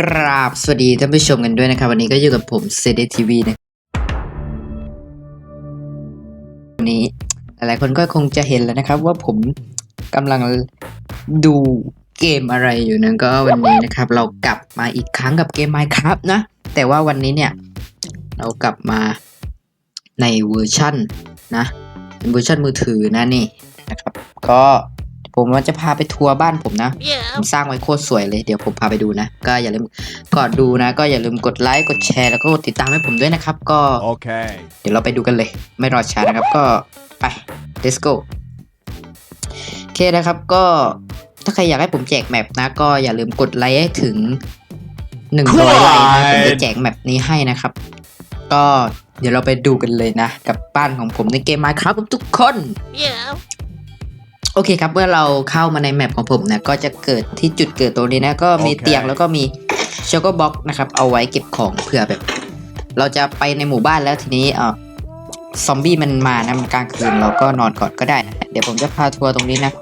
กราบสวัสดีท่านผู้ชมกันด้วยนะครับ วันนี้ก็อยู่กับผมเซเดทีวีนะวันนี้หลายๆคนก็คงจะเห็นแล้วนะครับ ว่าผมกำลังดูเกมอะไรอยู่นะก็วันนี้นะครับ เรากลับมาอีกครั้งกับเกม Minecraft นะ แต่ว่าวันนี้เนี่ย เรากลับมาในเวอร์ชั่นนะเป็นเวอร์ชันมือถือนะนี่นะครับ ก็ ผมว่าจะพาไปทัวร์บ้านผมนะผมสร้างไว้โคตรสวยเลยเดี๋ยวผมพาไปดูนะ ก็อย่าลืมก่อนดูนะ ก็อย่าลืมกดไลค์กดแชร์แล้วก็กดติดตามให้ผมด้วยนะครับ ก็ Okay. เดี๋ยวเราไปดูกันเลย ไม่รอช้านะครับก็ไป let's go โอเคนะครับก็ถ้าใครอยากให้ผมแจกแมปนะ ก็อย่าลืมกดไลค์ให้ถึง100ไลค์นะผมจะแจกแมปนี้ให้นะครับ ก็เดี๋ยวเราไปดูกันเลยนะ กับบ้านของผมในเกม Minecraft ครับทุกคน Yeah. โอเคครับเมื่อเราเข้ามาในแมปของผมนะก็จะเกิดที่จุดเกิดตรงนี้นะก็มีโอเคเตียงแล้วก็มีช็อกโกบ็อกนะครับเอาไว้เก็บของเผื่อแบบ เราจะไปในหมู่บ้านแล้วทีนี้เอ่อซอมบี้มันมานะมันกลางคืนเราก็นอนก่อนก็ได้นะเดี๋ยวผมจะพาทัวร์ตรงนี้นะ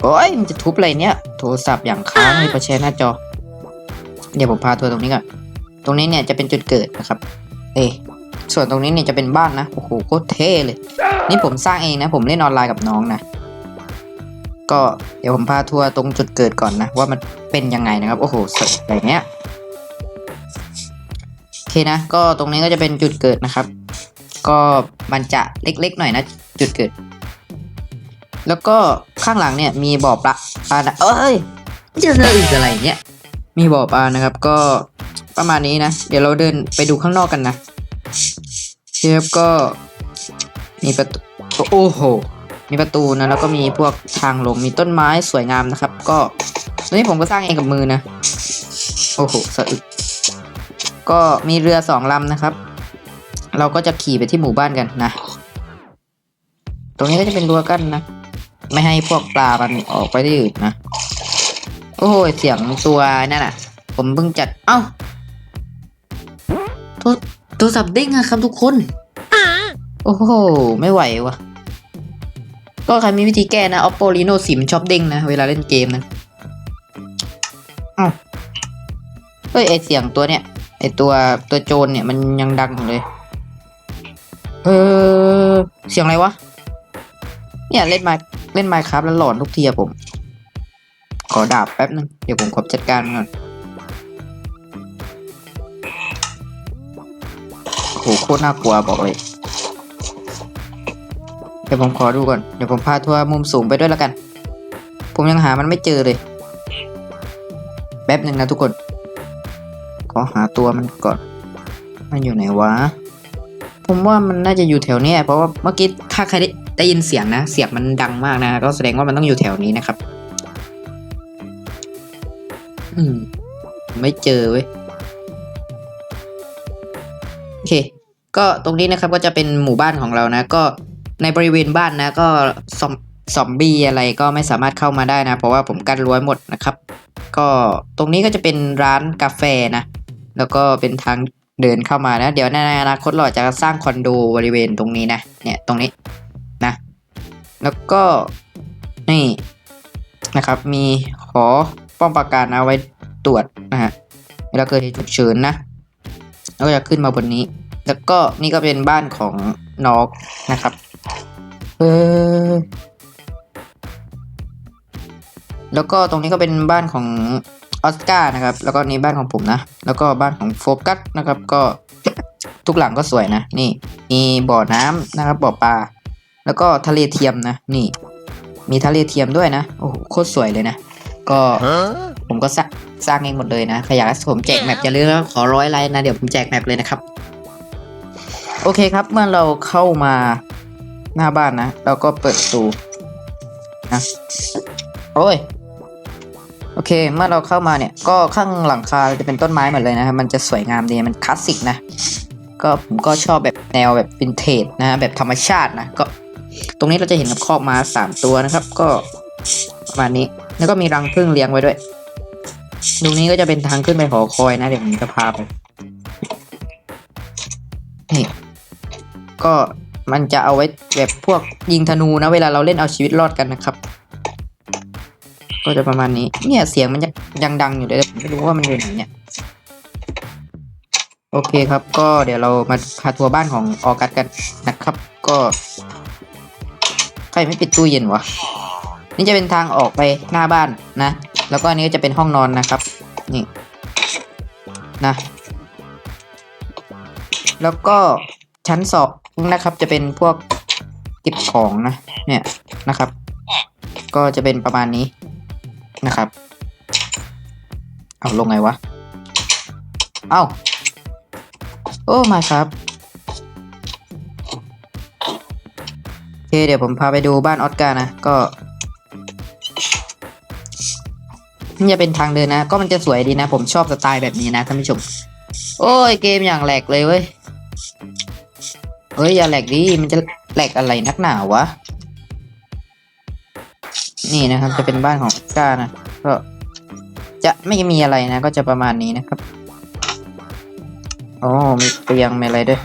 โอ้ยมันจะทุบอะไรเนี่ยโทรศัพท์อย่างค้างเลยพอแชร์หน้าจอ เดี๋ยวผมพาทัวร์ตรงนี้ก่อนตรงนี้เนี่ยจะเป็นจุดเกิดนะครับ เอยส่วนตรงนี้เนี่ยจะเป็นบ้านนะโอ้โหโคตรเท่เลย นี่ผมสร้างเองนะ ผมเล่นออนไลน์กับน้องนะ ก็เดี๋ยวผมพาทัวร์ตรงจุดเกิดก่อนนะ ว่ามันเป็นยังไงนะครับ โอ้โหสวยอะไรเนี้ยโอเคนะ ก็ตรงนี้ก็จะเป็นจุดเกิดนะครับ ก็มันจะเล็กๆหน่อยนะ จุดเกิด แล้วก็ข้างหลังเนี่ยมีบ่อปลาปลานะเอ้ยจะเจออีกอะไรเนี่ยมีบ่อปลานะครับ ก็ประมาณนี้นะ เดี๋ยวเราเดินไปดูข้างนอกกันนะเชฟก็มีประตูโอ้โห มีประตูนะแล้วก็มีพวกทางลงมีต้นไม้สวยงามนะครับ ก็ตัวนี้ผมก็สร้างเองกับมือนะโอ้โหสะอึกก็มีเรือสองลำนะครับ เราก็จะขี่ไปที่หมู่บ้านกันนะ ตรงนี้ก็จะเป็นรั้วกั้นนะ ไม่ให้พวกปลามันออกไปที่อื่นนะ โอ้โหเสียงตัวนั่นน่ะ ผมเพิ่งจัด เอ้าโทรโทรศัพท์เด้งอะครับทุกคน โอ้โห ไม่ไหวว่ะ ก็ใครมีวิธีแก้นะ Oppo Reno 10มันชอบเด้งนะ เวลาเล่นเกมนะอ้าวเฮ้ย ไอเสียงตัวเนี้ย ไอตัวตัวโจรเนี่ยมันยังดังอยู่เลย เออ เสียงอะไรวะ เนี่ยเล่นมาเล่นไมครับแล้วหลอนทุกทีอะผม ขอดาบแป๊บนึง เดี๋ยวผมขอจัดการมันก่อนโอ้โหโคตรน่ากลัวบอกเลย เดี๋ยวผมขอดูก่อน เดี๋ยวผมพาทัวร์มุมสูงไปด้วยแล้วกัน ผมยังหามันไม่เจอเลย แป๊บหนึ่งนะทุกคน ขอหาตัวมันก่อน มันอยู่ไหนวะ ผมว่ามันน่าจะอยู่แถวเนี้ยเพราะว่าเมื่อกี้ถ้าใครได้ได้ยินเสียงนะ เสียงมันดังมากนะ ก็แสดงว่ามันต้องอยู่แถวนี้นะครับ อืม ไม่เจอเว้ย โอเค ก็ตรงนี้นะครับก็จะเป็นหมู่บ้านของเรานะ ก็ ในบริเวณบ้านนะก็ซอมซอมบี้อะไรก็ไม่สามารถเข้ามาได้นะ เพราะว่าผมกั้นรั้วหมดนะครับ ก็ตรงนี้ก็จะเป็นร้านกาแฟนะ แล้วก็เป็นทางเดินเข้ามานะเดี๋ยวในอนาคตเราจะสร้างคอนโดบริเวณตรงนี้นะเนี่ยตรงนี้นะ แล้วก็นี่นะครับมีขอป้อมปราการเอาไว้ตรวจนะฮะเวลาเกิดเหตุฉุกเฉินนะแล้วก็จะขึ้นมาบนนี้ แล้วก็นี่ก็เป็นบ้านของนอกนะครับ เออ แล้วก็ตรงนี้ก็เป็นบ้านของออสการ์นะครับ แล้วก็นี่บ้านของผมนะ แล้วก็บ้านของโฟกัสนะครับ ก็ทุกหลังก็สวยนะ นี่ มีบ่อน้ำนะครับ บ่อปลา แล้วก็ทะเลเทียมนะ นี่ มีทะเลเทียมด้วยนะ โอ้โห โคตรสวยเลยนะ ก็ Huh? ผมก็สร้างสร้างเองหมดเลยนะใครอยากให้ผมแจกแมปอย่าลืมนะขอร้อยไลค์นะ เดี๋ยวผมแจกแมปเลยนะครับ โอเคครับ เมื่อเราเข้ามา หน้าบ้านนะเราก็เปิดประตูนะโอ้ยโอเค เมื่อเราเข้ามาเนี่ยก็ข้างหลังคาจะเป็นต้นไม้หมดเลยนะครับมันจะสวยงามดีมันคลาสสิกนะก็ผมก็ชอบแบบแนวแบบวินเทจนะแบบธรรมชาตินะก็ตรงนี้เราจะเห็นกับคอกมาสามตัวนะครับ ก็ประมาณนี้แล้วก็มีรังผึ้งเลี้ยงไว้ด้วยตรงนี้ก็จะเป็นทางขึ้นไปหอคอยนะเดี๋ยวผมจะพาไปนี่ก็ มันจะเอาไว้แบบพวกยิงธนูนะเวลาเราเล่นเอาชีวิตรอดกันนะครับ ก็จะประมาณนี้ เนี่ยเสียงมันยังยงดังอยู่เลยไม่รู้ว่ามันอยู่ไหนเนี่ยโอเคครับ ก็เดี๋ยวเรามาพาทัวร์บ้านของออกัสกันนะครับ ก็ใครไม่ปิดตู้เย็นวะนี่จะเป็นทางออกไปหน้าบ้านนะ แล้วก็อันนี้ก็จะเป็นห้องนอนนะครับ นี่นะ แล้วก็ชั้นสอง นะครับจะเป็นพวกเก็บของนะ เนี่ยนะครับ ก็จะเป็นประมาณนี้นะครับเอาลงไงวะ เอ้า โอ้มาครับโอเคเดี๋ยวผมพาไปดูบ้านออสการ์นะ ก็นี่จะเป็นทางเดินนะ ก็มันจะสวยดีนะ ผมชอบสไตล์แบบนี้นะท่านผู้ชม โอ้ยเกมอย่างแหลกเลยเว้ย เฮ้ยอย่าแหลกดิมันจะแหลกอะไรนักหนาวะ นี่นะครับจะเป็นบ้านของออสกานะก็จะไม่มีอะไรนะ ก็จะประมาณนี้นะครับอ๋อมีเตียงมีอะไรด้วย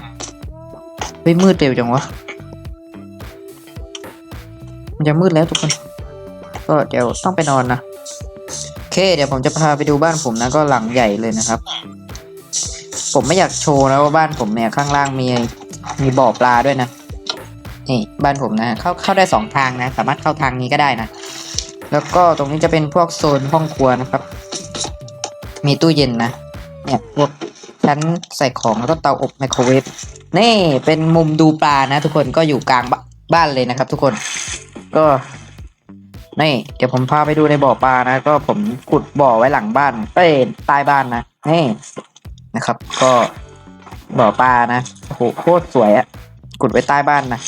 เฮ้ยมืดเร็วจังวะมันจะมืดแล้วทุกคน ก็เดี๋ยวต้องไปนอนนะโอเค เดี๋ยวผมจะพาไปดูบ้านผมนะก็หลังใหญ่เลยนะครับ ผมไม่อยากโชว์นะว่าบ้านผมเนี่ยข้างล่างมี มีบ่อปลาด้วยนะ นี่บ้านผมนะ เข้าเข้าได้สองทางนะ สามารถเข้าทางนี้ก็ได้นะ แล้วก็ตรงนี้จะเป็นพวกโซนห้องครัวนะครับ มีตู้เย็นนะ เนี่ยพวกชั้นใส่ของแล้วก็เตาอบไมโครเวฟ นี่เป็นมุมดูปลานะ ทุกคนก็อยู่กลางบบ้านเลยนะครับ ทุกคน ก็นี่เดี๋ยวผมพาไปดูในบ่อปลานะ ก็ผมขุดบ่อไว้หลังบ้าน เอ้ยใต้บ้านนะนี่นะครับ ก็ บ่อปลานะโอ้โหโคตรสวยอะขุดไว้ใต้บ้านนะ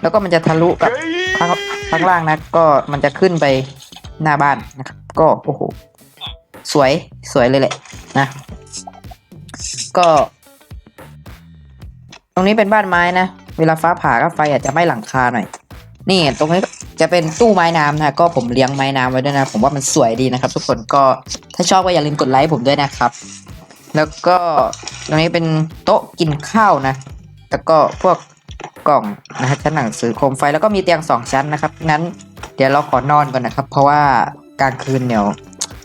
แล้วก็มันจะทะลุกับข้างข้างล่างนะ ก็มันจะขึ้นไปหน้าบ้านนะครับ ก็โอ้โหสวยสวยเลยแหละนะ ก็ ตรงนี้เป็นบ้านไม้นะ เวลาฟ้าผ่าก็ไฟอาจจะไม้หลังคาหน่อย นี่ตรงนี้จะเป็นตู้ไม้น้ำนะ ก็ผมเลี้ยงไม้น้ำไว้ด้วยนะ ผมว่ามันสวยดีนะครับ ทุกคนก็ถ้าชอบก็อย่าลืมกดไลค์ผมด้วยนะครับ แล้วก็ตรงนี้เป็นโต๊ะกินข้าวนะ แล้วก็พวกกล่องนะครับชั้นหนังสือโคมไฟแล้วก็มีเตียงสองชั้นนะครับงั้นเดี๋ยวเราขอนอนก่อนนะครับ เพราะว่ากลางคืนเดี๋ยว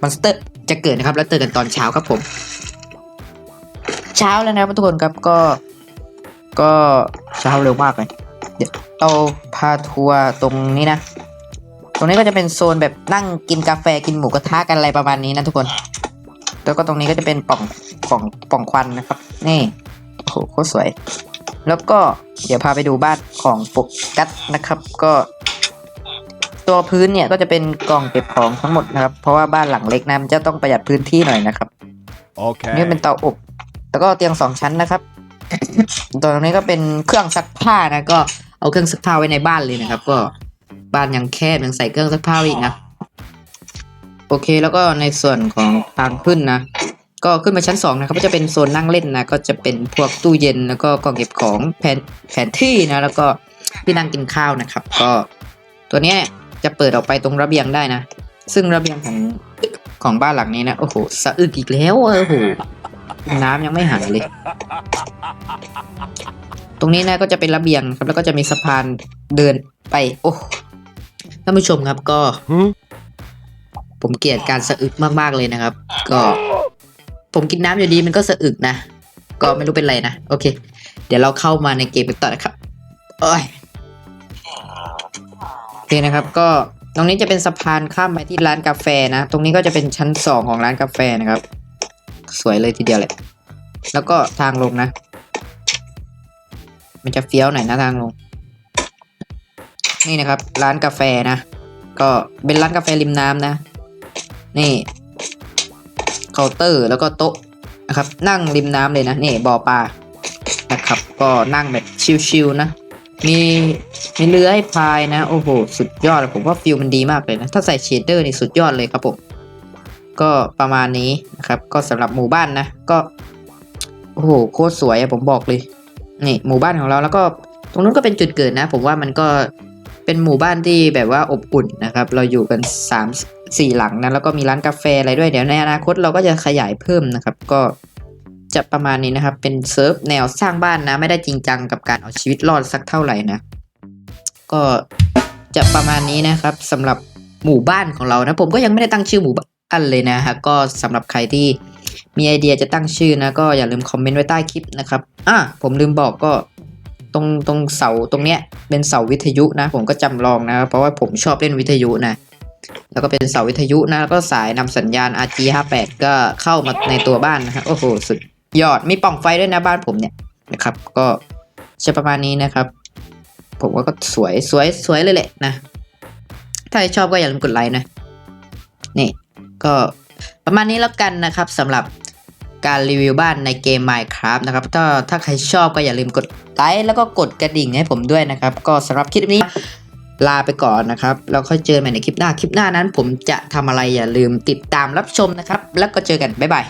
มอนสเตอร์จะเกิดนะครับ แล้วเจอกันตอนเช้าครับผม เช้าแล้วนะครับทุกคนครับก็ ก็เช้าเร็วมากเลยเดี๋ยวเราพาทัวร์ตรงนี้นะ ตรงนี้ก็จะเป็นโซนแบบนั่งกินกาแฟกินหมูกระทะกันอะไรประมาณนี้นะทุกคน แล้วก็ตรงนี้ก็จะเป็นปล่องปล่องปล่องควันนะครับ นี่โอ้โหโคตรสวย แล้วก็เดี๋ยวพาไปดูบ้านของโฟกัสนะครับ ก็ ตัวพื้นเนี่ยก็จะเป็นกล่องเก็บของทั้งหมดนะครับ เพราะว่าบ้านหลังเล็กนะมันจะต้องประหยัดพื้นที่หน่อยนะครับนี่เป็น Okay. เตาอบ แล้วก็เตียงสองชั้นนะครับตัวตรงนี้ก็เป็นเครื่องซักผ้านะก็เอาเครื่องซักผ้าไว้ในบ้านเลยนะครับ ก็บ้านยังแคบยังใส่เครื่องซักผ้าไว้อีกนะ โอเคแล้วก็ในส่วนของทางขึ้นนะ ก็ขึ้นมาชั้นสองนะครับก็จะเป็นโซนนั่งเล่นนะ ก็จะเป็นพวกตู้เย็นแล้วก็กล่องเก็บของแผนแผนที่นะ แล้วก็ที่นั่งกินข้าวนะครับ ก็ตัวเนี้ยจะเปิดออกไปตรงระเบียงได้นะ ซึ่งระเบียงของของบ้านหลังนี้นะโอ้โหสะอึกอีกแล้วโอ้โหน้ำยังไม่หายเลย ตรงนี้นะก็จะเป็นระเบียงครับแล้วก็จะมีสะพานเดินไป โอ้ท่านผู้ชมครับก็ ผมเกลียดการสะอึกมากๆเลยนะครับ ก็ ผมกินน้ำอยู่ดีมันก็สะอึกนะ ก็ไม่รู้เป็นไรนะ โอเค เดี๋ยวเราเข้ามาในเกมกันต่อนะครับโอ้ยโอเคนะครับ ก็ตรงนี้จะเป็นสะพานข้ามไปที่ร้านกาแฟนะ ตรงนี้ก็จะเป็นชั้นสองของร้านกาแฟนะครับ สวยเลยทีเดียวเลย แล้วก็ทางลงนะ มันจะเฟี้ยวหน่อยนะทางลง นี่นะครับ ร้านกาแฟนะ ก็เป็นร้านกาแฟริมน้ำนะ นี่เคาน์เตอร์แล้วก็โต๊ะนะครับ นั่งริมน้ำเลยนะนี่บ่อปลานะครับ ก็นั่งแบบชิลๆนะมีมีเรือให้พายนะ โอ้โห สุดยอดเลยผมว่าฟิลมันดีมากเลยนะ ถ้าใส่เชดเดอร์นี่สุดยอดเลยครับผม ก็ประมาณนี้นะครับ ก็สำหรับหมู่บ้านนะ ก็ โอ้โห โคตรสวยอะผมบอกเลย นี่หมู่บ้านของเราแล้วก็ตรงนู้นก็เป็นจุดเกิดนะ ผมว่ามันก็เป็นหมู่บ้านที่แบบว่าอบอุ่นนะครับ เราอยู่กันสาม สี่หลังนะแล้วก็มีร้านกาแฟอะไรด้วยเดี๋ยวในอนาคตเราก็จะขยายเพิ่มนะครับ ก็จะประมาณนี้นะครับ เป็นเซิร์ฟแนวสร้างบ้านนะ ไม่ได้จริงจังกับการเอาชีวิตรอดสักเท่าไหร่นะ ก็จะประมาณนี้นะครับสำหรับหมู่บ้านของเรานะผมก็ยังไม่ได้ตั้งชื่อหมู่บ้านเลยนะฮะก็สำหรับใครที่มีไอเดียจะตั้งชื่อนะ ก็อย่าลืมคอมเมนต์ไว้ใต้คลิปนะครับอะผมลืมบอกก็ตรงตรงเสาตรงเนี้ยเป็นเสาวิทยุนะ ผมก็จำลองนะ เพราะว่าผมชอบเล่นวิทยุนะ แล้วก็เป็นเสาวิทยุนะแล้วก็สายนำสัญญาณ RG58 ก็เข้ามาในตัวบ้านนะครับโอ้โหสุดยอดมีปล่องไฟด้วยนะบ้านผมเนี่ยนะครับ ก็จะประมาณนี้นะครับ ผมว่าก็สวยสวยสวยเลยแหละนะ ถ้าใครชอบก็อย่าลืมกดไลค์นะนี่ก็ประมาณนี้แล้วกันนะครับสำหรับการรีวิวบ้านในเกม Minecraft นะครับถ้าถ้าใครชอบก็อย่าลืมกดไลค์แล้วก็กดกระดิ่งให้ผมด้วยนะครับ ก็สำหรับคลิปนี้ ลาไปก่อนนะครับแล้วค่อยเจอกันใหม่ในคลิปหน้า คลิปหน้านั้น ผมจะทำอะไรอย่าลืมติดตามรับชมนะครับ แล้วก็เจอกัน บ๊ายบาย